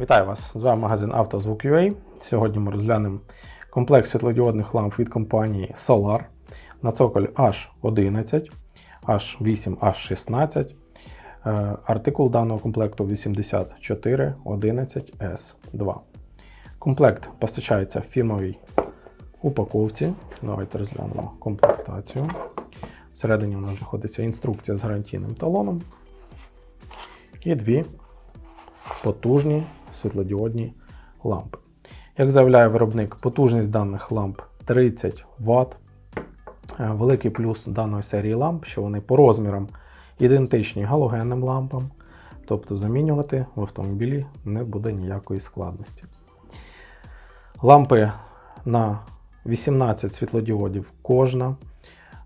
Вітаю вас! З вами магазин «Автозвук.UA». Сьогодні ми розглянемо комплект світлодіодних ламп від компанії Solar на цоколь H11, H8, H16. Е, Артикул даного комплекту 8411S2. Комплект постачається в фірмовій упаковці. Давайте розглянемо комплектацію. Всередині у нас знаходиться інструкція з гарантійним талоном. І дві потужні світлодіодні лампи. Як заявляє виробник, потужність даних ламп 30 Вт. Е, Великий плюс даної серії ламп, що вони по розмірам ідентичні галогенним лампам, тобто замінювати в автомобілі не буде ніякої складності. Лампи на 18 світлодіодів кожна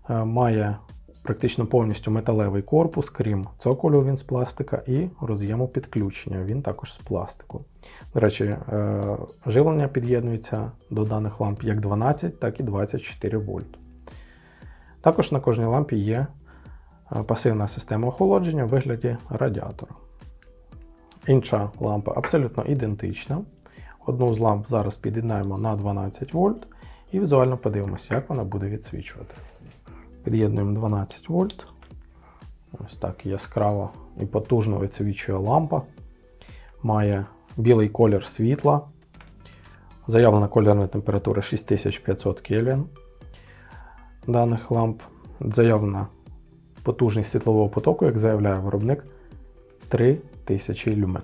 е, має практично повністю металевий корпус, крім цоколю він з пластика, і роз'єму підключення. Він також з пластику. До речі, е, живлення під'єднується до даних ламп як 12, так і 24 вольт. Також на кожній лампі є е, пасивна система охолодження в вигляді радіатора. Інша лампа абсолютно ідентична. Одну з ламп зараз під'єднаємо на 12 вольт і візуально подивимося, як вона буде відсвічувати. Під'єднуємо 12 вольт. Ось так яскраво і потужно відсвічує лампа. Має білий колір світла. Заявлена кольорна температура 6500 Кельвін даних ламп. Заявлена потужність світлового потоку, як заявляє виробник, 3000 люмен.